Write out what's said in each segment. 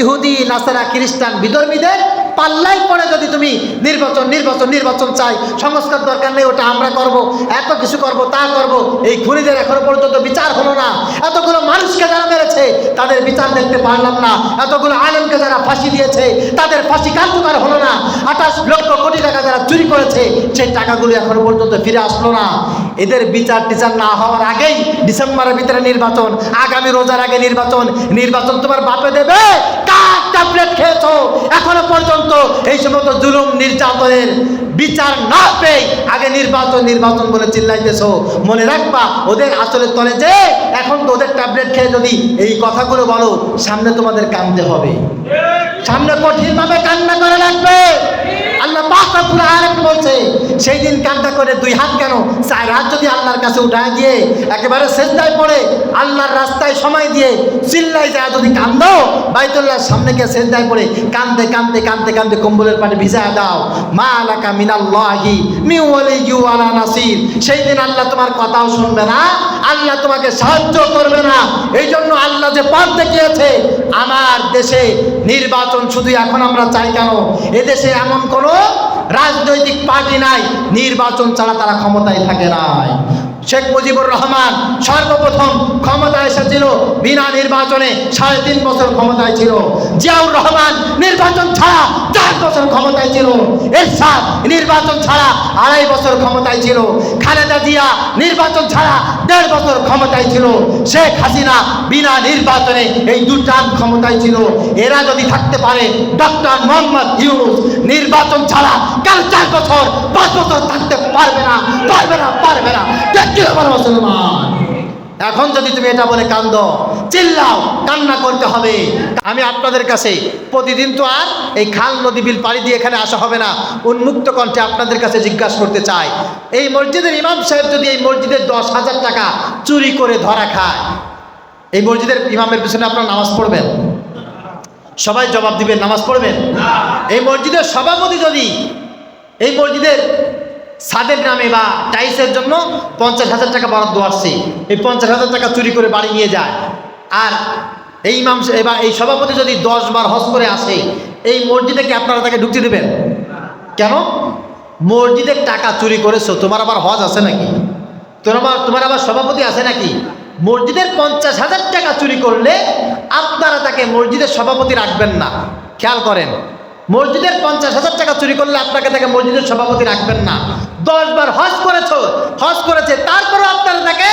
ইহুদি, নাসারা, খ্রিস্টান, বিধর্মীদের পাল্লাই পড়ে যদি তুমি নির্বাচন নির্বাচন নির্বাচন চাই, সংস্কার দরকার নেই, ওটা আমরা করব, এত কিছু করব, তা করব, এই খুনিদের এখনও পর্যন্ত বিচার হলো না। এতগুলো মানুষকে যারা মেরেছে, তাদের বিচার দেখতে পারলাম না। এতগুলো আলেমকে যারা ফাঁসি দিয়েছে, তাদের ফাঁসি কার্যকর হলো না। আঠাশ লক্ষ কোটি টাকা যারা চুরি করেছে, সেই টাকাগুলো এখনও পর্যন্ত ফিরে আসলো না। এদের বিচার টিচার না হওয়ার আগেই ডিসেম্বরের ভিতরে নির্বাচন, আগামী রোজার আগে নির্বাচন। নির্বাচন তোমার বাপে দেবে ট্যাবলেট খেয়েছ? এখনও পর্যন্ত এই সমস্ত জুলুম নির্যাতনের বিচার না পেয়ে আগে নির্বাচন নির্বাচন বলে চিল্লাইতেছ। মনে রাখবা, ওদের আসলে তলে যে এখন তো ওদের ট্যাবলেট খেয়ে যদি এই কথাগুলো বলো, সামনে তোমাদের কান্দতে হবে। সামনে কঠিনভাবে কান্না করে লাগবে। আল্লাহ পাক রব্বুল আলামিন বলছে সেই দিন কান্না করে দুই হাত কেন? চার হাত যদি আল্লাহর কাছে উঠায় দিয়ে একেবারে সেজদায় পড়ে, আল্লাহর রাস্তায় সময় দিয়ে চিল্লাই যায়, যদি কান্দো, বাইতুল্লাহর সামনে গিয়ে সেজদায় পড়ে, কান্দে কান্দে কান্দে কান্দে কম্বলের পানি ভিজায় দাও। মা আলাকা মিনাল্লাহি মিউ ওয়ালা নাসির। সেই দিন আল্লাহ তোমার কথাও শুনবে না, আল্লাহ তোমাকে সাহায্য করবে না। এই জন্য আল্লাহ যে পথ দেখিয়েছে, আমার দেশে নির্বাচন শুধু এখন আমরা চাই কেন? এদেশে এমন কোনো রাজনৈতিক পার্টি নাই, নির্বাচন ছাড়া তারা ক্ষমতায় থাকে নাই। শেখ মুজিবুর রহমান সর্বপ্রথম ক্ষমতায় এসেছিল বিনা নির্বাচনে সাড়ে তিন বছর ক্ষমতায় ছিল। জিয়াউর রহমান নির্বাচন ছাড়া বছর ক্ষমতায় ছিল। এরশাদ নির্বাচন ছাড়া আড়াই বছর ক্ষমতায় ছিল। খালেদা জিয়া নির্বাচন ছাড়া দেড় বছর ক্ষমতায় ছিল। শেখ হাসিনা বিনা নির্বাচনে এই দু টার্ম ক্ষমতায় ছিল। এরা যদি থাকতে পারে, ডক্টর মোহাম্মদ ইউনুস নির্বাচন ছাড়া কাল চার বছর, পাঁচ বছর থাকতে পারবে না পারবে না পারবে না। দেখতে হবে মুসলমান। এখন যদি তুমি এটা বলে কান্দ, চিল্লাও, কান্না করতে হবে। আমি আপনাদের কাছে প্রতিদিন তো আর এই খাল নদী বিল পাড়ি দিয়ে এখানে আসা হবে না। উন্মুক্ত কণ্ঠে আপনাদের কাছে জিজ্ঞাসা করতে চাই, এই মসজিদের ইমাম সাহেব যদি এই মসজিদের দশ হাজার টাকা চুরি করে ধরা খায়, এই মসজিদের ইমামের পিছনে আপনারা নামাজ পড়বেন? সবাই জবাব দিবেন, নামাজ পড়বেন? এই মসজিদের সভাপতি যদি, এই মসজিদের সাদের নামে বা টাইসের জন্য পঞ্চাশ হাজার টাকা বরাদ্দ আসছে। এই পঞ্চাশ হাজার টাকা চুরি করে বাড়ি নিয়ে যায়। আর এই ইমাম সা- এবার এই সভাপতি যদি দশ বার হজ করে আসে, এই মসজিদে কি আপনারা তাকে ঢুকতে দেবেন? কেন? মসজিদের টাকা চুরি করেছ, তোমার আবার হজ আছে নাকি? তোমার তোমার আবার সভাপতি আছে নাকি? মসজিদের পঞ্চাশ হাজার টাকা চুরি করলে আপনারা তাকে মসজিদের সভাপতি রাখবেন না। খেয়াল করেন, মসজিদের পঞ্চাশ হাজার টাকা চুরি করলে আপনাকে তাকে মসজিদের সভাপতি রাখবেন না। দশ বার হজ করেছ, হজ করেছে, তারপরও আপনারা তাকে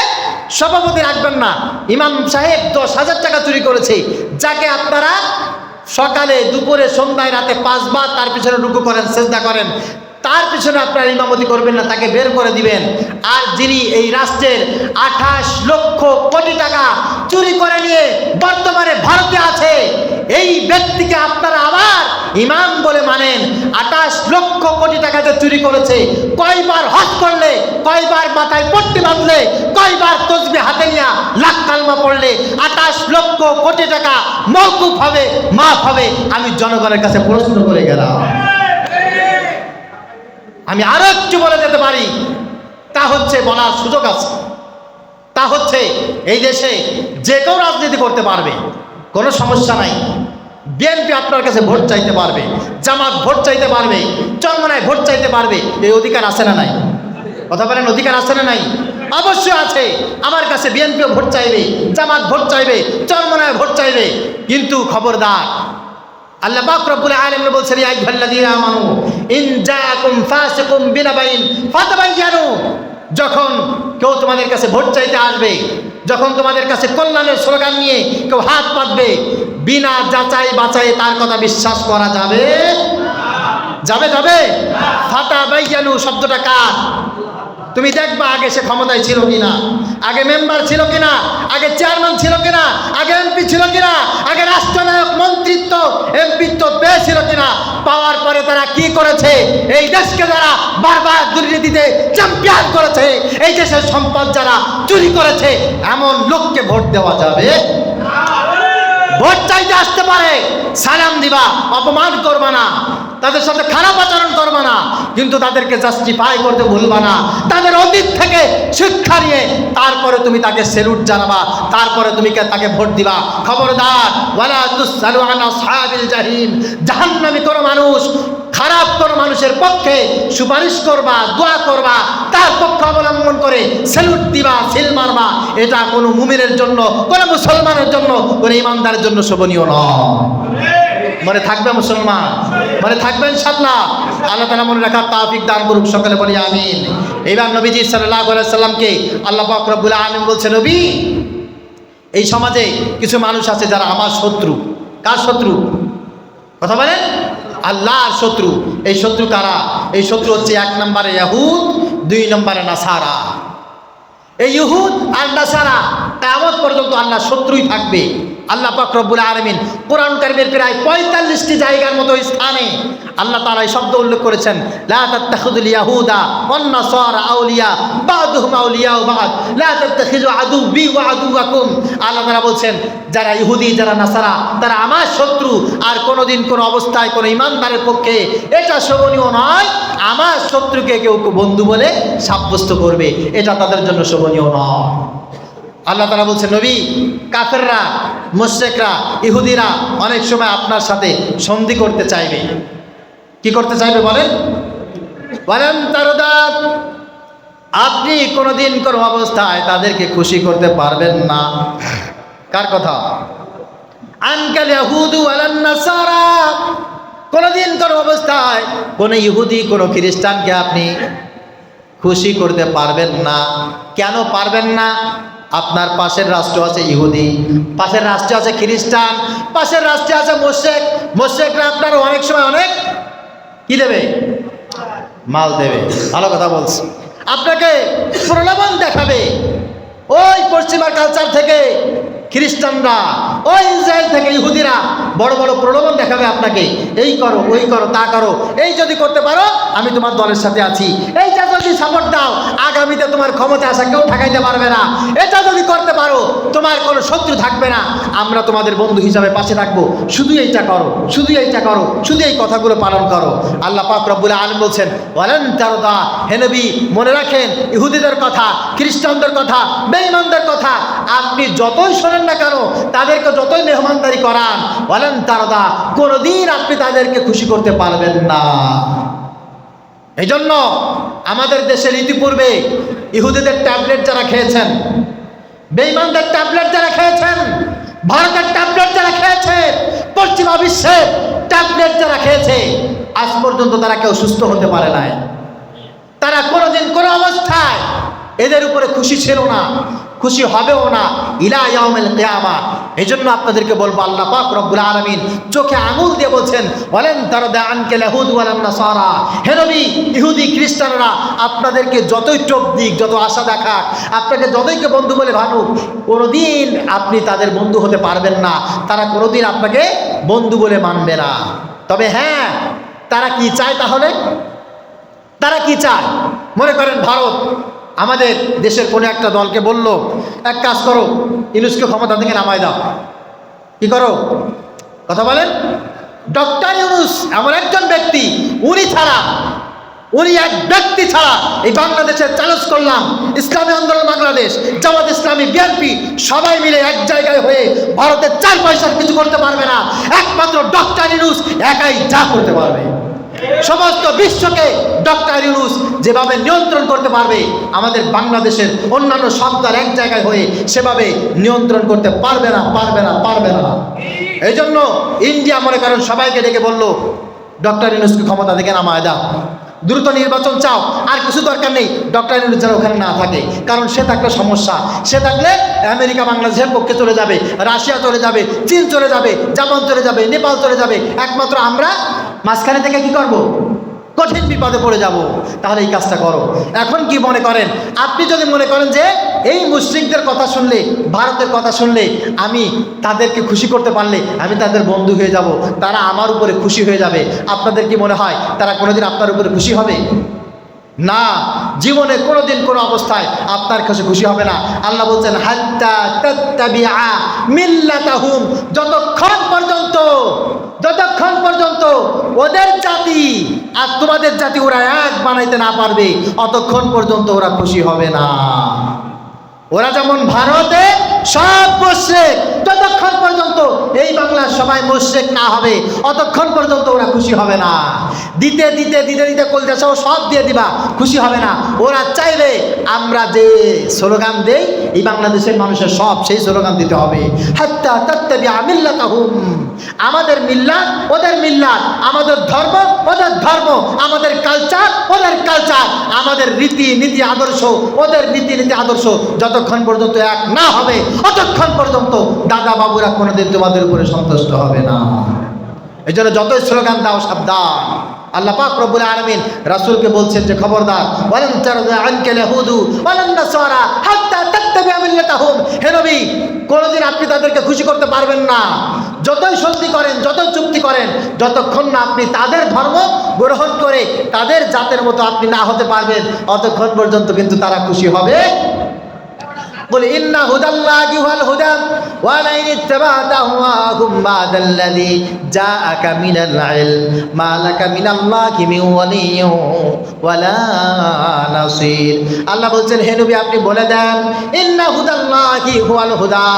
সভাপতি রাখবেন না। ইমাম সাহেব দশ হাজার টাকা চুরি করেছে, যাকে আপনারা সকালে, দুপুরে, সন্ধ্যায়, রাতে পাঁচবার তার পিছনে রুকু করেন চেষ্টা করেন। তার পিছনে আপনার ইমামতি করবেন না, তাকে বের করে দিবেন। আর যিনি এই রাষ্ট্রের আঠাশ লক্ষ কোটি টাকা চুরি করে নিয়ে বর্তমানে ভারতে আছে, এই ব্যক্তিকে আপনারা আবার ইমাম বলে মানেন। আঠাশ লক্ষ কোটি টাকা যে চুরি করেছে, কয়বার হজ করলে, কয়বার মাথায় পট্টি বাঁধলে, কয়বার তসবি হাতে নিয়ে লাখ কালমা পড়লে, আঠাশ লক্ষ কোটি টাকা মৌকুফ হবে, মাফ হবে। আমি জনগণের কাছে প্রশ্ন করে গেলাম। আমি আরও একটু বলে যেতে পারি, তা হচ্ছে বলার সুযোগ আছে। তা হচ্ছে এই দেশে যে কেউ রাজনীতি করতে পারবে, কোনো সমস্যা নাই। বিএনপি আপনার কাছে ভোট চাইতে পারবে, জামাত ভোট চাইতে পারবে চরমনায় ভোট চাইতে পারবে, এই অধিকার আছে না নাই? কথা বলেন, অধিকার আছে না নাই? অবশ্যই আছে, আমার কাছে বিএনপিও ভোট চাইবে, জামাত ভোট চাইবে চরমনায় ভোট চাইবে, কিন্তু খবরদার যখন কেউ তোমাদের কাছে ভোট চাইতে আসবে, যখন তোমাদের কাছে কল্যাণের স্লোগান নিয়ে কেউ হাত পাতবে, বিনা যাচাই বাছাই তার কথা বিশ্বাস করা যাবে? যাবে যাবে? ফাতা বাইয়ানু শব্দটা কার? তুমি দেখবা আগে সে ক্ষমতায় ছিল কিনা? আগে মেম্বার ছিল কিনা? আগে চেয়ারম্যান ছিল কিনা? আগে এমপি ছিল কিনা? আগে রাষ্ট্রনায়ক মন্ত্রিত্ব এমপিত্ব পেয়েছিল কিনা? পাওয়ার পরে তারা কি করেছে? এই দেশকে যারা বারবার দুর্নীতিতে চ্যাম্পিয়ন করেছে এই দেশের সম্পদ যারা চুরি করেছে এমন লোককে ভোট দেওয়া যাবে? ভোট চাইতে আসতে পারে। সালাম দিবা অপমান করবা না। তাদের সাথে খারাপ আচরণ করবা না, কিন্তু তাদেরকে জাস্টিফাই করতে ভুলবা না। তাদের অতীত থেকে শিক্ষা নিয়ে তারপরে তুমি তাকে সেলুট জানাবা, তারপরে তুমি তাকে ভোট দিবা। খবরদার, ওয়ালা তুসালু জাহান্নামী কোনো মানুষ, খারাপ কোনো মানুষের পক্ষে সুপারিশ করবা, দোয়া করবা, তার পক্ষ অবলম্বন করে সেলুট দিবা সিল মারবা। এটা কোনো মুমিনের জন্য, কোনো মুসলমানের জন্য, কোনো ইমানদারের জন্য শোভনীয় নয়। মনে থাকবে মুসলমান, মনে থাকবেন সাল্লাহ আল্লাহ তালা মনে রাখার তাফিক দান করুক, সকলে বলি আমিন। এইবার নবীজি সাল্লাহ সাল্লামকে আল্লাহ পাক রব্বুল আমিন বলছে নবী, এই সমাজে কিছু মানুষ আছে যারা আমার শত্রু। কার শত্রু? কথা বলেন? আল্লাহর শত্রু। এই শত্রু কারা? এই শত্রু হচ্ছে এক নম্বরে ইয়াহুদ, দুই নম্বরে নাসারা। এই ইহুদ আর নাসারা কেমন পর্যন্ত আল্লাহ শত্রুই থাকবে। আল্লাহ পাক রব্বুল আলমিন কোরআন কারিমের প্রায় পঁয়তাল্লিশটি জায়গার মতো স্থানে আল্লাহ তাআলা এই শব্দ উল্লেখ করেছেন, লা তাত্তাখিযুল ইয়াহুদা ওয়ান নাসারা আউলিয়া ওয়া আদুওয়াকুম। আল্লাহ তাআলা বলছেন, যারা ইহুদি, যারা নাসারা, তারা আমার শত্রু, আর কোনোদিন কোনো অবস্থায় কোনো ইমানদারের পক্ষে এটা শোভনীয় নয়। আমার শত্রুকে কেউ বন্ধু বলে সাব্যস্ত করবে, এটা তাদের জন্য শোভনীয় নয়। আল্লাহ তালা বলছে নবী, কাফেররা মোশেকরা ইহুদিরা অনেক সময় আপনার সাথে সন্ধি করতে চাইবে। কি করতে চাইবে বলেন? বলেন তারদাত আপনি কোনোদিন কোনো অবস্থায় তাদেরকে খুশি করতে পারবেন না। কার কথা? আনকাল ইয়াহুদু কোনোদিন কোনো অবস্থায় কোনো ইহুদি, কোনো খ্রিস্টানকে আপনি খুশি করতে পারবেন না। কেন পারবেন না? আপনার পাশের রাষ্ট্র আছে ইহুদি, পাশের রাষ্ট্র আছে খ্রিস্টান, পাশের রাষ্ট্রে আছে মোশেক, মোশেকরা আপনার অনেক সময় অনেক কি দেবে? মাল দেবে। ভালো কথা বলছি। আপনাকে প্রলোভন দেখাবে। ওই পশ্চিমা কালচার থেকে খ্রিস্টানরা ওই ইসরায়েল থেকে ইহুদিরা বড় বড় প্রলোভন দেখাবে আপনাকে। এই করো, ওই করো, তা করো। এই যদি করতে পারো, আমি তোমার দলের সাথে আছি। এইটা যদি সাপোর্ট দাও, আগামীতে তোমার ক্ষমতা আসা কেউ ঠেকাইতে পারবে না। এটা যদি করতে পারো, তোমার কোনো শত্রু থাকবে না। আমরা তোমাদের বন্ধু হিসাবে পাশে থাকব। শুধু এইটা করো, শুধু এইটা করো, শুধু এই কথাগুলো পালন করো। আল্লাহ পাক রব্বুল আলম বলছেন বলেন তারদা হেনবি মনে রাখেন, ইহুদিদের কথা, খ্রিস্টানদের কথা, বেঈমানদের কথা, আপনি যতই শোনেন না কেন, তাদেরকে যতই মেহমানদারি করান, বলেন তারদা, কোনোদিন আপনি তাদেরকে খুশি করতে পারবেন না। এই জন্য আমাদের দেশের ইতিপূর্বে ইহুদিদের ট্যাবলেট যারা খেয়েছেন, বেঈমানদের ট্যাবলেট যারা খেয়েছেন, ভারতের ট্যাবলেট যারা খেয়েছে, পশ্চিমা বিশ্বের ট্যাবলেট যারা খেয়েছে, আজ পর্যন্ত তারা কেউ সুস্থ হতে পারে নাই। তারা কোনোদিন কোনো অবস্থায় এদের উপরে খুশি ছিল না। খুশি হবেও না ইলা কিয়ামা। এই জন্য আপনাদেরকে বলব, আল্লাহ পাক রব্বুল আলামিন চোখে আঙুল দিয়ে বলছেন বলেন তারদা আনকেল ইহুদ ওয়ালান নাসারা। হে নবী, ইহুদি খ্রিস্টানরা, আপনাদেরকে যতই চোখ দিক, যত আশা দেখাক, আপনাকে যতইকে বন্ধু বলে ভানুক, কোনোদিন আপনি তাদের বন্ধু হতে পারবেন না। তারা কোনোদিন আপনাকে বন্ধু বলে মানবে না। তবে হ্যাঁ তারা কি চায় তাহলে? তারা কি চায়? মনে করেন ভারত আমাদের দেশের কোনো একটা দলকে বলল, এক কাজ করো ইনুসকে ক্ষমতা থেকে নামায় দাও। কি করো? কথা বলেন? ডক্টর ইউনুস এমন একজন ব্যক্তি, উনি ছাড়া, উনি এক ব্যক্তি ছাড়া এই বাংলাদেশের চ্যালেঞ্জ করলাম, ইসলামী আন্দোলন বাংলাদেশ, জামাত ইসলামী, বিএনপি, সবাই মিলে এক জায়গায় হয়ে ভারতের চার পয়সার কিছু করতে পারবে না। একমাত্র ডক্টর ইউনুস একাই যা করতে পারবে। সমস্ত বিশ্বকে ডক্টর ইউনুস যেভাবে নিয়ন্ত্রণ করতে পারবে, আমাদের বাংলাদেশের অন্যান্য সত্তার এক জায়গায় হয়ে সেভাবে নিয়ন্ত্রণ করতে পারবে না পারবে না পারবে না। এই জন্য ইন্ডিয়া মনে করেন সবাইকে ডেকে বলল, ডক্টর ইউনুসকে ক্ষমতা দেখেন নামায় দাও। দ্রুত নির্বাচন চাও। আর কিছু দরকার নেই। ডক্টর ইউনুস যেন ওখানে না থাকে। কারণ সে থাকলে সমস্যা। সে থাকলে আমেরিকা, বাংলাদেশের পক্ষে চলে যাবে। রাশিয়া চলে যাবে। চীন চলে যাবে। জাপান চলে যাবে। নেপাল চলে যাবে। একমাত্র আমরা মাঝখানে থেকে কি করব? কঠিন বিপদে পড়ে যাব, তাহলে এই কাজটা করো। এখন কি মনে করেন? আপনি যদি মনে করেন যে এই মুসলিমদের কথা শুনলে, ভারতের কথা শুনলে, আমি তাদেরকে খুশি করতে পারলে, আমি তাদের বন্ধু হয়ে যাব, তারা আমার উপরে খুশি হয়ে যাবে। আপনাদের কি মনে হয়, তারা কোনোদিন আপনার উপরে খুশি হবে? না, জীবনে কোনোদিন কোনো অবস্থায় আপনার কাছে খুশি হবে না। আল্লাহ বলছেন মিল্লাতাহুম। যতক্ষণ পর্যন্ত যতক্ষণ পর্যন্ত ওদের জাতি আর তোমাদের জাতি ওরা এক বানাইতে না পারবে, অতক্ষণ পর্যন্ত ওরা খুশি হবে না। ওরা যেমন ভারতে সব মুশ্রেক ততক্ষণ পর্যন্ত এই বাংলার সবাই মুশ্রেক না হবে, অতক্ষণ পর্যন্ত ওরা খুশি হবে না। দিতে দিতে দিতে দিতে কলকাতাও সব দিয়ে দিবা, খুশি হবে না। ওরা চাইবে আমরা যে স্লোগান দেই, এই বাংলাদেশের মানুষের সব সেই স্লোগান দিতে হবে। হাত্তা তাত্তাবি আমিল্লাতাহুম আমাদের মিল্লাত, ওদের মিল্লাত। আমাদের ধর্ম, ওদের ধর্ম। আমাদের কালচার, ওদের কালচার। আমাদের রীতি নীতি আদর্শ, ওদের রীতি নীতি আদর্শ। যতক্ষণ পর্যন্ত এক না হবে অতক্ষণ পর্যন্ত দাদা বাবুরা কোনোদিন তোমাদের উপরে সন্তুষ্ট হবে না। এই জন্য যতই স্লোগান দাও, সাবধান। আল্লাহ পাক রব্বুল আলামিন রাসূলকে বলছেন যে, খবরদার, ওয়ালান তারদা আনকাল ইয়াহুদু ওয়ালান নাসারা, হাত্তা তাত্তাবি মিল্লাতাহুম। হে নবী, কোনোদিন আপনি তাদেরকে খুশি করতে পারবেন না। যতই সন্ধি করেন, যতই চুক্তি করেন, যতক্ষণ না আপনি তাদের ধর্ম গ্রহণ করে তাদের জাতের মতো আপনি না হতে পারবেন, অতক্ষণ পর্যন্ত কিন্তু তারা খুশি হবে قل إن هدى الله هو الهدى ولئن اتبعت أهواءهم بعد الذي جاءك من العلم ما لك من الله من ولي ولا نصير আল্লাহ বলছেন হে নবী আপনি বলে দেন ইন্না হুদাল্লাহি হুয়াল হুদা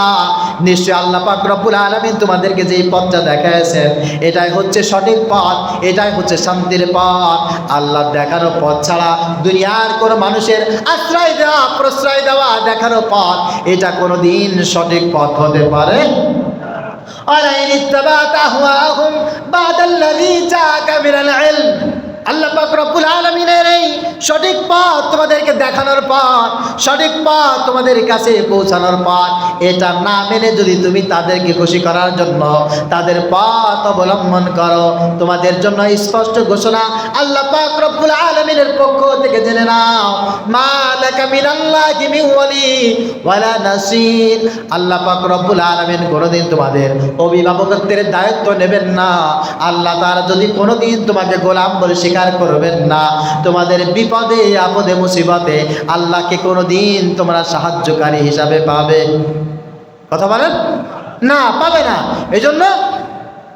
নিশ্চয় আল্লাহ পাক রব্বুল আলামিন তোমাদেরকে যেই পথটা দেখাইছেন এটাই হচ্ছে সঠিক পথ এটাই হচ্ছে শান্তির পথ আল্লাহ দেখানো পথ ছাড়া দুনিয়ার কোনো মানুষের আশ্রয় দেওয়া প্রশ্রয় দেওয়া দেখানো পথ এটা কোনো দিন সঠিক পথ হতে পারে ولئن اتبعت أهواءهم بعد الذي جاءك من العلم আল্লাহ পাক রব্বুল আলামিনের এই সঠিক পথ তোমাদেরকে দেখানোর পথ সঠিক পথ তোমাদের কাছে পৌঁছানোর পথ এটা না মেনে যদি তুমি তাদেরকে খুশি করার জন্য তাদের পথ অবলম্বন করো তোমাদের জন্য স্পষ্ট ঘোষণা আল্লাহ পাক রব্বুল আলামিনের পক্ষ থেকে জেনে নাও মা আল্লাহ কোনোদিন তোমাদের দায়িত্ব নেবেন না। আল্লাহ যদি কোনোদিন তোমাকে গোলাম বলে স্বীকার করবেন না, তোমাদের বিপদে, আপদে, মুসিবতে আল্লাহকে কোনোদিন তোমরা সাহায্যকারী হিসাবে পাবে। কথা বলেন? না, পাবে না। এই জন্য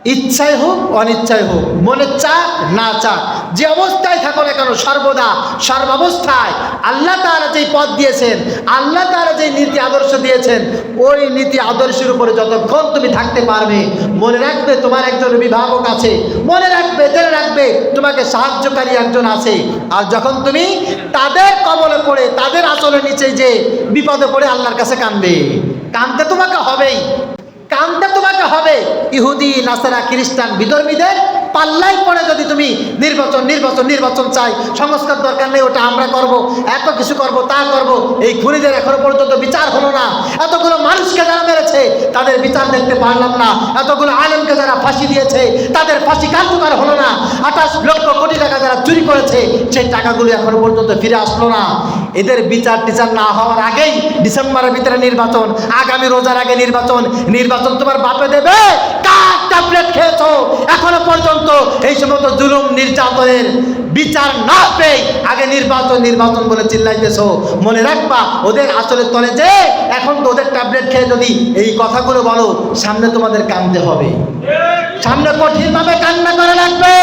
ইচ্ছাই হোক, অনিচ্ছাই হোক, মনে চাক, না চাক, যে অবস্থায় থাকো না কেন, সর্বদা, সর্বাবস্থায় আল্লাহ তারা যেই পথ দিয়েছেন, আল্লাহ তারা যেই নীতি আদর্শ দিয়েছেন, ওই নীতি আদর্শের উপরে যতক্ষণ তুমি থাকতে পারবে, মনে রাখবে তোমার একজন অভিভাবক আছে, মনে রাখবে, জেনে রাখবে তোমাকে সাহায্যকারী একজন আছে। আর যখন তুমি তাদের কবলে পড়ে, তাদের আচলের নিচে যে বিপদে পড়ে আল্লাহর কাছে কানবে কানতে তোমাকে হবেই। কামটা তোমাকে হবে। ইহুদি, নাসারা, খ্রিস্টান, বিধর্মীদের পাল্লাই পড়ে যদি তুমি নির্বাচন নির্বাচন নির্বাচন চাই, সংস্কার দরকার নেই, ওটা আমরা করব, এত কিছু করব, তা করব, এই খুনিদের এখনও পর্যন্ত বিচার হলো না। এতগুলো মানুষকে যারা মেরেছে, তাদের বিচার দেখতে পারলাম না। এতগুলো আলেমকে যারা ফাঁসি দিয়েছে, তাদের ফাঁসি কার্যকর হলো না। আঠাশ লক্ষ কোটি টাকা যারা চুরি করেছে, সেই টাকাগুলো এখনও পর্যন্ত ফিরে আসলো না। এদের বিচার টিচার না হওয়ার আগেই ডিসেম্বরের ভিতরে নির্বাচন, আগামী রোজার আগে নির্বাচন। নির্বাচন তোমার বাপে দেবে। কার ট্যাবলেট খেয়েছো? এখনও পর্যন্ত এই সমস্ত জুলুম নির্যাতনের বিচার না পেয়ে আগে নির্বাচন নির্বাচন বলে চিল্লাইতেছো। মনে রাখবা, ওদের আসলে তলে যে এখন তো ওদের ট্যাবলেট খেয়ে যদি এই কথাগুলো বলো, সামনে তোমাদের কানতে হবে। সামনে কঠিনভাবে কান্না করে রাখবে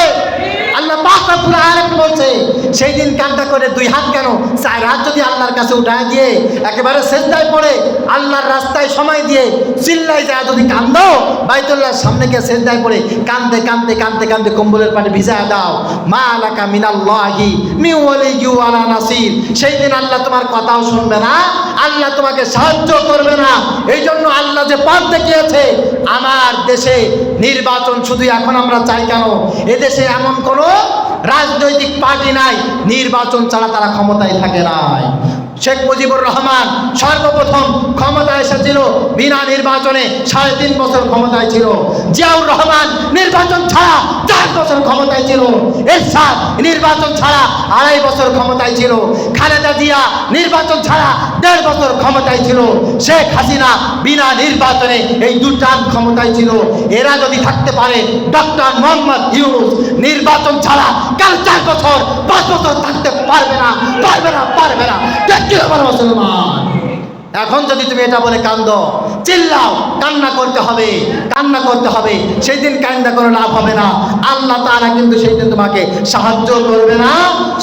আল্লাহ পাক রব্বুল আলামিন বলছে, সেই দিন কান্না করে দুই হাত কেন? চার হাত যদি আল্লাহর কাছে উঠায় দিয়ে একেবারে সেজদায় পড়ে, আল্লাহর রাস্তায় সময় দিয়ে চিল্লাই যায়, যদি কান্দো, বাইতুল্লাহর সামনে গিয়ে সেজদায় পড়ে কান্দতে কান্দতে কান্দতে কান্দতে কম্বলের পানি ভিজায় দাও। মা আলাকা মিনাল্লাহি মি ওয়ালিয়্যু ওয়ালা নাসির। সেই দিন আল্লাহ তোমার কথাও শুনবে না, আল্লাহ তোমাকে সাহায্য করবে না। এই জন্য আল্লাহ যে পথ দেখিয়েছে, আমার দেশে নির্বাচন শুধু এখন আমরা চাই কেন? এদেশে এমন কোনো রাজনৈতিক পার্টি নাই, নির্বাচন ছাড়া তারা ক্ষমতায় থাকে নাই। শেখ মুজিবুর রহমান সর্বপ্রথম ক্ষমতায় এসেছিল বিনা নির্বাচনে সাড়ে তিন বছর ক্ষমতায় ছিল। জিয়াউর রহমান নির্বাচন ছাড়া চার বছর ক্ষমতায় ছিল। এরশাদ নির্বাচন ছাড়া আড়াই বছর ক্ষমতায় ছিল। খালেদা জিয়া নির্বাচন ছাড়া দেড় বছর ক্ষমতায় ছিল। শেখ হাসিনা বিনা নির্বাচনে এই দুটান ক্ষমতায় ছিল। এরা যদি থাকতে পারে, ডক্টর মোহাম্মদ ইউনুস নির্বাচন ছাড়া কাল চার বছর, পাঁচ বছর থাকতে পারবে না পারবে না পারবে না। দেখতে হবে মুসলমান। এখন যদি তুমি এটা বলে কান্দো, চিল্লাও, কান্না করতে হবে, কান্না করতে হবে সেই দিন কান্না করে লাভ হবে না। আল্লাহ তারা কিন্তু সেই দিন তোমাকে সাহায্য করবে না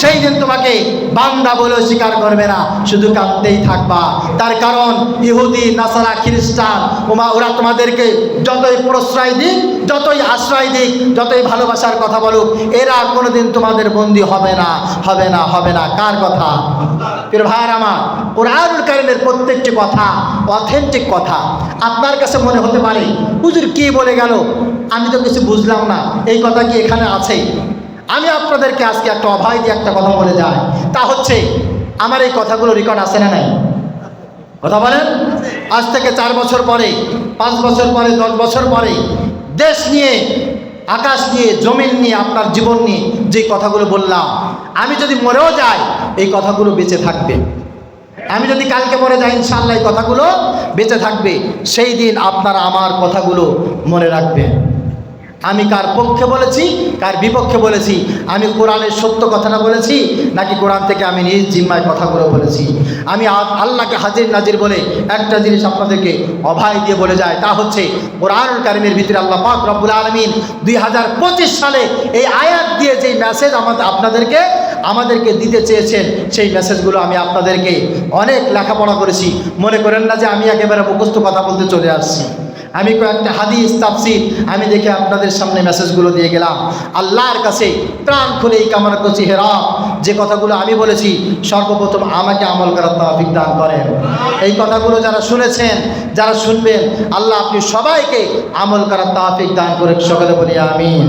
সেই দিন তোমাকে বান্দা বলেও স্বীকার করবে না। শুধু কাঁদতেই থাকবা। তার কারণ ইহুদি, নাসারা, খ্রিস্টান ওমা ওরা তোমাদেরকে যতই প্রশ্রয় দিক, যতই আশ্রয় দিক, যতই ভালোবাসার কথা বলুক, এরা কোনোদিন তোমাদের বন্দি হবে না হবে না হবে না। কার কথা? প্রিয় ভাইয়ের আমার, কোরআনুল কারিমের প্রত্যেকটি কথা, অথেন্টিক কথা আপনার কাছে মনে হতে পারে, হুজুর কি বলে গেল? আমি তো কিছু বুঝলাম না, এই কথা কি এখানে আছে? আমি আপনাদেরকে আজকে একটা অভয় দিয়ে একটা কথা বলে যাই তা হচ্ছে, আমার এই কথাগুলো রেকর্ড আছে না নাই? কথা বলেন? আজ থেকে চার বছর পরে, পাঁচ বছর পরে, দশ বছর পরে, দেশ নিয়ে আকাশ নিয়ে, জমিন নিয়ে, আপনার জীবন নিয়ে যে কথাগুলো বললাম, আমি যদি মরেও যাই, এই কথাগুলো বেঁচে থাকবে। আমি যদি কালকে মরে যাই ইনশাল্লাহ এই কথাগুলো বেঁচে থাকবে। সেই দিন আপনারা আমার কথাগুলো মনে রাখবেন। আমি কার পক্ষে বলেছি, কার বিপক্ষে বলেছি? আমি কোরআনের সত্য কথাটা বলেছি, নাকি কোরআন থেকে আমি নিজ জিম্মায় কথাগুলো বলেছি? আমি আল্লাহকে হাজির নাজির বলে একটা জিনিস আপনাদেরকে অভয় দিয়ে বলে যায়, তা হচ্ছে কোরআনুল কারিমের ভিতরে আল্লাহ পাক রব্বুল আলমিন দুই হাজার পঁচিশ সালে এই আয়াত দিয়ে যেই মেসেজ আমাদের আপনাদেরকে, আমাদেরকে দিতে চেয়েছেন, সেই মেসেজগুলো আমি আপনাদেরকে অনেক লেখাপড়া করেছি। মনে করেন না যে আমি একেবারে মুখস্থ কথা বলতে চলে আসছি। আমি কয়েকটা হাদিস, তাফসির, আমি দেখে আপনাদের সামনে মেসেজগুলো দিয়ে গেলাম। আল্লাহর কাছে প্রাণ খুলে কামনা করছি হেরাম যে কথাগুলো আমি বলেছি, সর্বপ্রথম আমাকে আমল করার তাফিক দান করেন। এই কথাগুলো যারা শুনেছেন, যারা শুনবেন, আল্লাহ আপনি সবাইকে আমল করার তাফিক দান করে সকলে বলি আমিন।